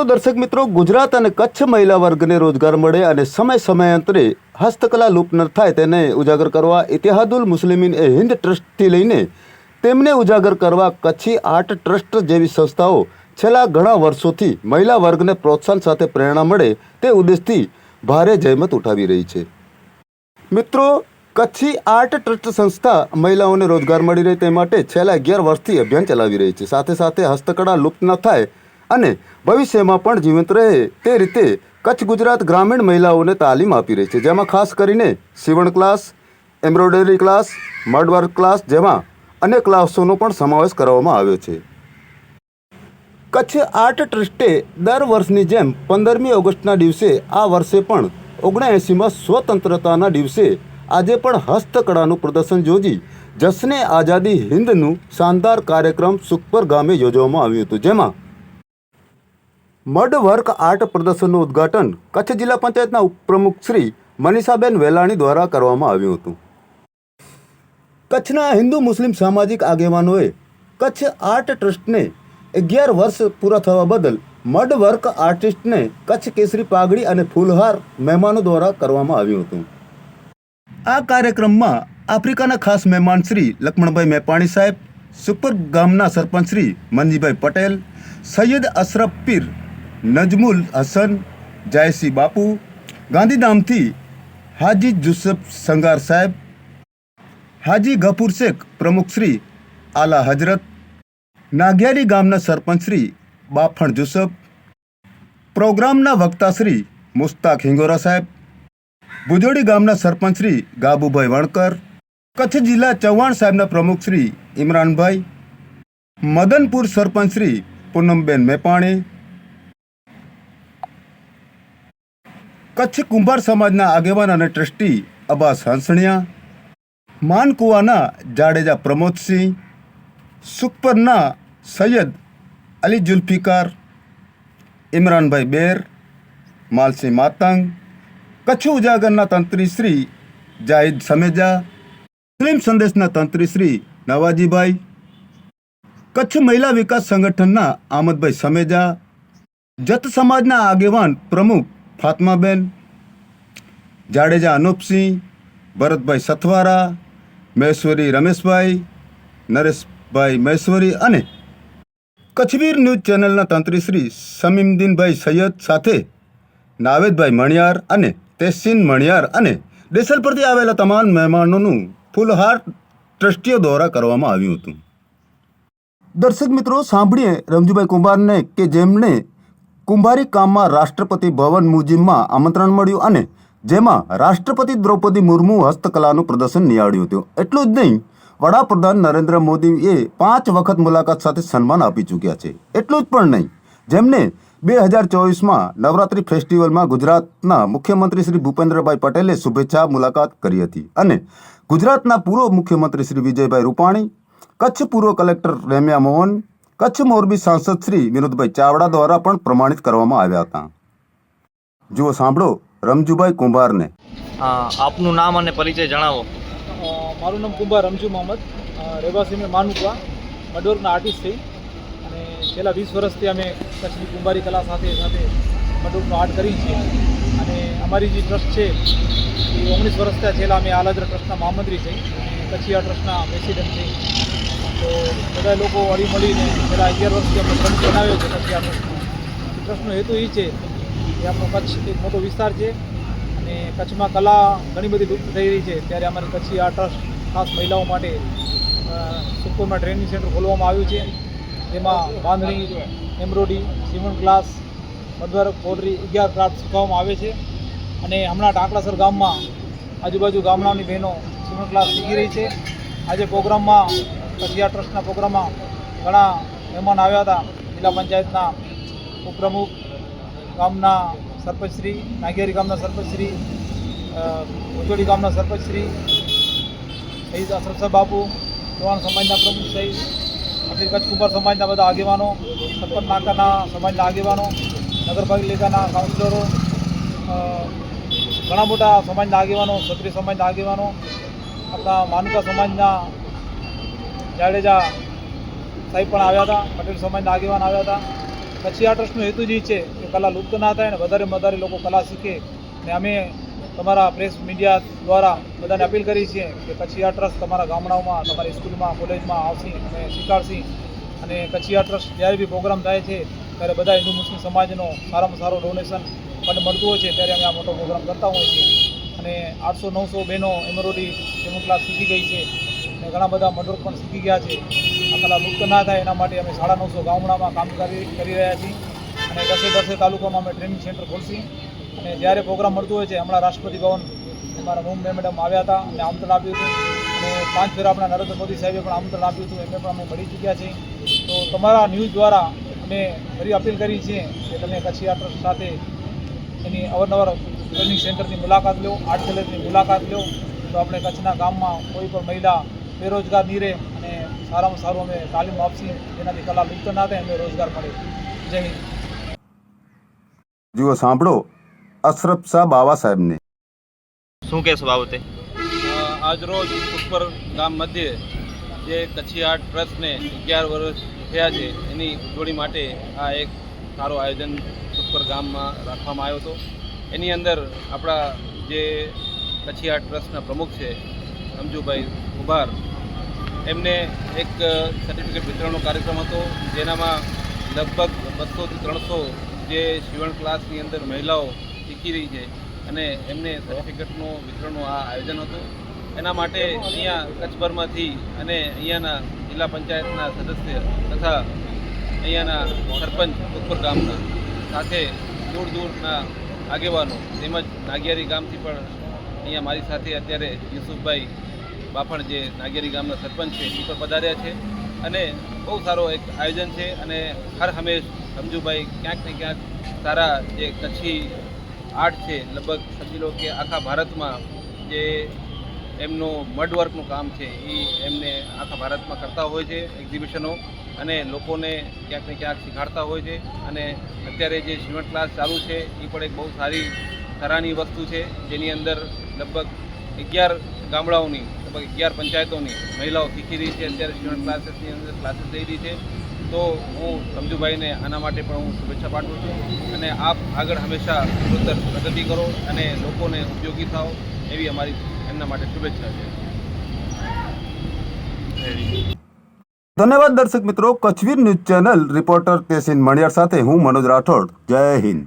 તો દર્શક મિત્રો, ગુજરાત અને કચ્છ મહિલા વર્ગને રોજગાર મળે અને સમય સમયાંતરે હસ્તકલા લુપ્ત ન થાય તેને ઉજાગર કરવા ઇતિહાદુલ મુસ્લિમીન એ હિન્દ ટ્રસ્ટથી લઈને તેમને ઉજાગર કરવા કચ્છી આર્ટ ટ્રસ્ટ જેવી સંસ્થાઓ છેલ્લા ઘણા વર્ષોથી મહિલા વર્ગને પ્રોત્સાહન સાથે પ્રેરણા મળે તે ઉદ્દેશથી ભારે જહેમત ઉઠાવી રહી છે. મિત્રો, કચ્છી આર્ટ ટ્રસ્ટ સંસ્થા મહિલાઓને રોજગાર મળી રહે તે માટે છેલ્લા અગિયાર વર્ષથી અભિયાન ચલાવી રહી છે. સાથે સાથે હસ્તકળા લુપ્ત ન થાય અને ભવિષ્યમાં પણ જીવંત રહે તે રીતે કચ્છ ગુજરાત ગ્રામીણ મહિલાઓને તાલીમ આપી રહી છે. જેમાં ખાસ કરીને સીવણ class, embroidery class mudwork class જેમાં અનેક ક્લાસોનો પણ સમાવેશ કરવામાં આવ્યો છે. કચ્છ આર્ટ ટ્રસ્ટે દર વર્ષની જેમ પંદરમી ઓગસ્ટના દિવસે આ વર્ષે પણ ઓગણએંસીમાં સ્વતંત્રતાના દિવસે આજે પણ હસ્તકળાનું પ્રદર્શન યોજી જશ્ને આઝાદી હિન્દનું શાનદાર કાર્યક્રમ સુખપર ગામે યોજવામાં આવ્યું હતું. જેમાં મડ વર્ક આર્ટ પ્રદર્શનનું ઉદ્ઘાટન કચ્છ જિલ્લા પંચાયતના ઉપપ્રમુખ શ્રી મનીષાબેન વેલાણી દ્વારા કરવામાં આવ્યું હતું. કચ્છના હિન્દુ મુસ્લિમ સામાજિક આગેવાનોએ કચ્છ આર્ટ ટ્રસ્ટને અગિયાર વર્ષ પૂરા થવા બદલ મડ વર્ક આર્ટિસ્ટને કચ્છ કેસરી પાઘડી અને ફૂલહાર મહેમાનો દ્વારા કરવામાં આવ્યું હતું. આ કાર્યક્રમમાં આફ્રિકાના ખાસ મહેમાન શ્રી લક્ષ્મણભાઈ મેપાણી સાહેબ, સુપર ગામના સરપંચ શ્રી મનજીભાઈ પટેલ, સૈયદ અશરફ પીર નજમુલ હસન, જયસિંહ બાપુ, ગાંધીધામથી હાજી જુસફ સંગાર સાહેબ, હાજી ગફુર શેખ પ્રમુખશ્રી આલા હજરત નાગિયારી ગામના સરપંચશ્રી બાફણ જુસફ, પ્રોગ્રામના વક્તાશ્રી મુસ્તાક હિંગોરા સાહેબ, ભુજોડી ગામના સરપંચશ્રી ગાબુભાઈ વણકર, કચ્છ જિલ્લા ચૌહાણ સાહેબના પ્રમુખશ્રી ઇમરાનભાઈ, મદનપુર સરપંચશ્રી પૂનમબેન મેપાણી કચ્છ કુંભાર સમાજના આગેવાન અને ટ્રસ્ટી અબાસ હંસણિયા, માનકુવાના જાડેજા પ્રમોદસિંહ, સુખપરના સૈયદ અલી જુલ્ફિકાર, ઇમરાનભાઈ બેર, માલસિંહ માતંગ, કચ્છ ઉજાગરના તંત્રી શ્રી જાહિદ સમેજા, મુસ્લિમ સંદેશના તંત્રી શ્રી નવાજીભાઈ, કચ્છ મહિલા વિકાસ સંગઠનના આમદભાઈ સમેજા, જત સમાજના આગેવાન પ્રમુખ ફાતમાબેન, જાડેજા અનુપસિંહ, ભરતભાઈ સથવારા, મહેશ્વરી રમેશભાઈ, નરેશભાઈ મહેશ્વરી અને કચ્છવીર ન્યૂઝ ચેનલના તંત્રી શ્રી સમીમદીનભાઈ સૈયદ સાથે નાવેદભાઈ મણિયાર અને તેસીન મણિયાર અને દેસલ પરથી આવેલા તમામ મહેમાનોનું ફૂલહાર ટ્રસ્ટીઓ દ્વારા કરવામાં આવ્યું હતું. દર્શક મિત્રો, સાંભળીએ રમજુભાઈ કુંભારને કે જેમણે કુંભારી કામમાં રાષ્ટ્રપતિ ભવન મ્યુઝિયમમાં આમંત્રણ મળ્યું અને જેમાં રાષ્ટ્રપતિ દ્રૌપદી મુર્મુ હસ્તકલાનું પ્રદર્શન નિહાળ્યું હતું. એટલું જ નહીં, વડાપ્રધાન નરેન્દ્ર મોદીએ પાંચ વખત મુલાકાત સાથે સન્માન આપી ચૂક્યા છે. એટલું જ પણ નહીં, જેમને બે હજાર ચોવીસમાં નવરાત્રિ ફેસ્ટિવલમાં ગુજરાતના મુખ્યમંત્રી શ્રી ભૂપેન્દ્રભાઈ પટેલે શુભેચ્છા મુલાકાત કરી હતી અને ગુજરાતના પૂર્વ મુખ્યમંત્રી શ્રી વિજયભાઈ રૂપાણી, કચ્છ પૂર્વ કલેક્ટર રેમ્યા મોહન કચ્છ મોરબી સાંસદ શ્રી વિનોદભાઈ ચાવડા દ્વારા પણ પ્રમાણિત કરવામાં આવ્યા હતા. જુઓ સાંભળો રમજુભાઈ કુંભારને. આપનું નામ અને પરિચય જણાવો. મારું નામ કુંભાર રમજુ મોહમ્મદ. રહેવાસી મેં માનુકવા મડોરના આર્ટિસ્ટ થઈ અને છેલ્લા વીસ વર્ષથી અમે કચ્છની કુંભારી કલા સાથે સાથે મડોરનું આર્ટ કરી છીએ. અને અમારી જે ટ્રસ્ટ છે એ ઓગણીસ વર્ષથી છેલ્લા અમે આલાદ્ર ટ્રસ્ટના મહામંત્રી છે કચ્છી આ ટ્રસ્ટના પ્રેસિડેન્ટ છે તો બધા લોકો હળી મળીને પહેલાં અગિયાર વર્ષથી અમે પ્રમુખ બનાવ્યો છે પછી આ ટ્રસ્ટનો હેતુ એ છે કે આપણો કચ્છ એક મોટો વિસ્તાર છે અને કચ્છમાં કલા ઘણી બધી લુપ્ત થઈ રહી છે. ત્યારે અમારી કચ્છી આ ટ્રસ્ટ ખાસ મહિલાઓ માટે સુખપુરમાં ટ્રેનિંગ સેન્ટર ખોલવામાં આવ્યું છે. જેમાં બાંધણી એમ્બ્રોડી સીવણ ક્લાસ મધર પોટરી અગિયાર ક્રાફ્ટ શીખવવામાં આવે છે. અને હમણાં ટાંકડાસર ગામમાં આજુબાજુ ગામડાઓની બહેનો સીવણ ક્લાસ શીખી રહી છે. આજે પ્રોગ્રામમાં આ ટ્રસ્ટના પ્રોગ્રામમાં ઘણા મહેમાન આવ્યા હતા. જિલ્લા પંચાયતના ઉપપ્રમુખ ગામના સરપંચશ્રી નાગેરી ગામના સરપંચશ્રી અ, ઉજોડી ગામના સરપંચશ્રી સહિત અશરફ બાપુ ચૌહાણ સમાજના પ્રમુખ સહિત અખિલ કચ્છ કુંભાર સમાજના બધા આગેવાનો સરપંચ નાકાના સમાજના આગેવાનો નગરપાલિકાના કાઉન્સિલરો ઘણા મોટા સમાજના આગેવાનો ક્ષત્રિય સમાજના આગેવાનો આપણા માનુકા સમાજના જાડેજા સાહેબ પણ આવ્યા હતા પટેલ સમાજના આગેવાન આવ્યા હતા. કચ્છી ટ્રસ્ટનો હેતુ જ છે કે કલા લુપ્ત ના થાય અને વધારે વધારે લોકો કલા શીખે. અને અમે તમારા પ્રેસ મીડિયા દ્વારા બધાને અપીલ કરી છીએ કે કચ્છી ટ્રસ્ટ તમારા ગામડાઓમાં, તમારી સ્કૂલમાં, કોલેજમાં આવશી અને સ્વીકારશી અને કચ્છી ટ્રસ્ટ જ્યારે બી પ્રોગ્રામ થાય છે, ત્યારે બધા હિન્દુ મુસ્લિમ સમાજનો સારામાં સારો ડોનેશન ફંડ મળતું હોય છે, ત્યારે અમે આ મોટો પ્રોગ્રામ કરતા હોઈએ છીએ અને આઠસો નવસો બહેનો એમરોડી ડેમો ક્લાસ શીખી ગઈ છે. અને ઘણા બધા મડવર્ક પણ શીખી ગયા છે. આ કલા લુપ્ત ના થાય એના માટે અમે સાડા નવસો ગામડામાં કામ કરી કરી રહ્યા છીએ. અને દસે દસે તાલુકામાં અમે ટ્રેનિંગ સેન્ટર ખોલશી. અને જ્યારે પ્રોગ્રામ મળતું હોય છે, હમણાં રાષ્ટ્રપતિ ભવન અમારા મુંબઈ મેડમ આવ્યા હતા અને આમંત્રણ આપ્યું હતું. અને પાંચ ફેરા આપણા નરેન્દ્ર મોદી સાહેબે પણ આમંત્રણ આપ્યું હતું, એમને પણ અમે મળી ચૂક્યા છીએ. તો તમારા ન્યૂઝ દ્વારા અમે ફરી અપીલ કરી છીએ કે તમે કચ્છી યાત્રા સાથે એની અવારનવાર ટ્રેનિંગ સેન્ટરની મુલાકાત લો આર્ટ ગેલેરીની મુલાકાત લો. તો આપણે કચ્છના ગામમાં કોઈ પણ મહિલા બેરોજગાર નહીં રહે અને સારામાં સારું અમે તાલીમ આપશી જેનાથી કલા લુપ્ત ના થાય અમે રોજગાર મળે. જય હિન્દ. જુઓ સાંભળો અશરફ શાહ બાવા સાહેબને. શું કહેશો બાબતે? આજરોજ ઉપર ગામ મધ્યે જે કચ્છી આર્ટ ટ્રસ્ટને અગિયાર વર્ષ થયા છે એની ઉજવણી માટે આ એક સારો આયોજન સુખપર ગામમાં રાખવામાં આવ્યો હતો. એની અંદર આપણા જે કચ્છી આર્ટ ટ્રસ્ટના પ્રમુખ છે સમજુભાઈ કુભાર એમને એક સર્ટિફિકેટ વિતરણનો કાર્યક્રમ હતો, જેનામાં લગભગ બસોથી ત્રણસો જે શિવણ ક્લાસની અંદર મહિલાઓ શીખી રહી છે. અને એમને સર્ટિફિકેટનું વિતરણનું આ આયોજન હતું. એના માટે અહીંયા કચ્છભરમાંથી અને અહીંયાના જિલ્લા પંચાયતના સદસ્ય તથા અહીંયાના સરપંચ ઉપર ગામના સાથે દૂર દૂરના આગેવાનો તેમજ નાગિયારી ગામથી પણ અહીંયા મારી સાથે અત્યારે યુસુફભાઈ બાફણ જે નાગેરી ગામના સરપંચ છે એ પણ પધાર્યા છે. અને બહુ સારો એક આયોજન છે અને હર હંમેશ સમજુભાઈ ક્યાંક ને ક્યાંક સારા જે કચ્છી આર્ટ છે, લગભગ સમજી લો કે આખા ભારતમાં જે એમનું મડવર્કનું કામ છે એ એમને આખા ભારતમાં કરતા હોય છે એક્ઝિબિશનો અને લોકોને ક્યાંક ને ક્યાંક શીખાડતા હોય છે. અને અત્યારે જે સિમેન્ટ ક્લાસ ચાલુ છે એ પણ એક બહુ સારી સરાહની વસ્તુ છે, જેની અંદર લગભગ અગિયાર ગામડાઓની લગભગ અગિયાર પંચાયતોની મહિલાઓ શીખી રહી છે. અત્યારે સ્ટુડન્ટ ક્લાસીસની અંદર ક્લાસીસ લઈ રહી છે. તો હું સમજુભાઈને આના માટે પણ હું શુભેચ્છા પાઠવું છું. અને આપ આગળ હંમેશા ઉત્તર પ્રગતિ કરો અને લોકોને ઉપયોગી થાઓ એવી અમારી એમના માટે શુભેચ્છા છે. ધન્યવાદ દર્શક મિત્રો. Kutchveer news channel reporter Kesin Maniyar સાથે હું મનોજ રાઠોડ. જય હિન્દ.